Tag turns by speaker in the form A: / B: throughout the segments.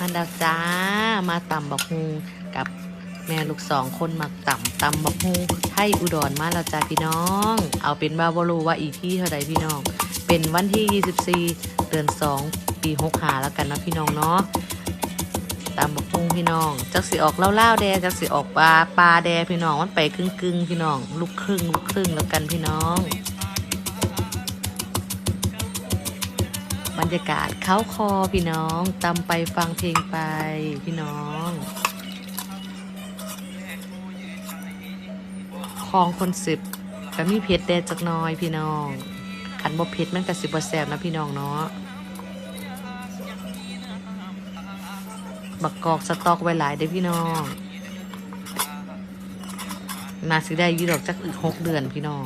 A: อันดาวจ้ามาตำบักฮูกับแม่ลูกสองคนมักตำตำบักฮูไทยอุดรมาแล้วจ้าพี่น้อง เอาเป็นบาบรูว่าอีที่เท่าใดพี่น้อง เป็นวันที่ 24 เดือน 2 ปี6หาแล้วกันนะพี่น้องเนาะตำบักฮูพี่น้องจักสิออกเล่าวๆแดจักสิออกปลาปลาแดพี่น้องมันไปครึ่งกึ่งพี่น้อง ลูกครึ่งลูกครึ่งแล้วกันพี่น้อง บรรยากาศเข้าคอพี่น้องตำไปฟังเพลงไปพี่น้องคลองคนสิบก็มีเพชรแดดจักน้อยพี่น้องขันบ่เพชรมันก็สิบบ่แสบนะพี่น้องเนาะบักกอกสต๊อกไว้หลายเด้พี่น้องนาสิได้ยี่ดอกจักอีกหกเดือนพี่น้อง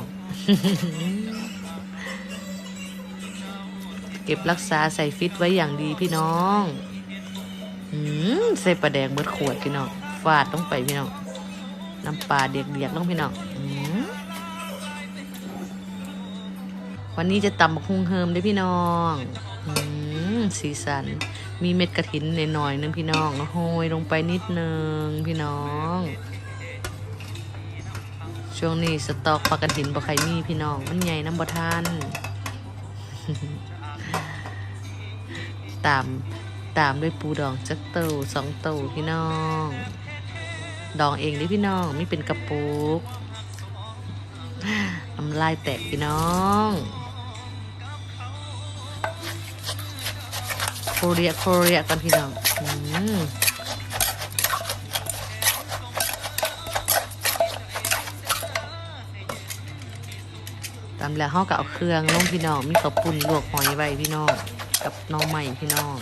A: เก็บรักษาใส่ฟิตไว้อย่างดีพี่น้องอืมใส่ปลาแดงเบิดขวดพี่น้องฟาดต้องไปพี่น้องน้ำปลาเดียกๆต้องพี่น้องอืมวันนี้จะตำบักฮุงเฮิมได้พี่น้องอืมสีสัน มีเม็ดกระถินหน่อยๆนึงพี่น้องโหยลงไปนิดนึงพี่น้อง ช่วงนี้สต็อกปลากระถินบ่ใครมีพี่น้อง มันใหญ่น้ำบ่ทัน ตามตามด้วยปูดองจักเตาสองเตาพี่น้อง ดองเองดิพี่น้องไม่เป็นกระปุกน้ำลายแตกพี่น้องโคเรียโคเรียกันพี่น้องอืมตามแล้วเขาก็เอาเครื่องลงพี่น้อง มีกระปุ่นลวกหอยไว้พี่น้อง กับน้องใหม่พี่น้อง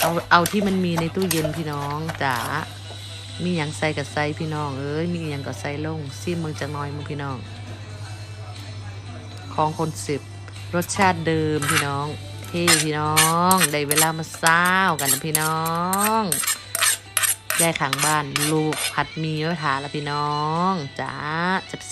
A: เอาเอาที่มันมีในตู้เย็นพี่น้องจ๋า มีอย่างใส่กับใส่พี่น้องเอ้ย มีอย่างกับใส่ลงซิมเมืองจักหน้อยมึงพี่น้อง ของคนสิบรสชาติเดิมพี่น้องเท่พี่น้อง ได้เวลามาซ้าวกันนะพี่น้องยายขังบ้าน ลูกผัดมีไว้ทานละพี่น้องจ๋าแซ่บ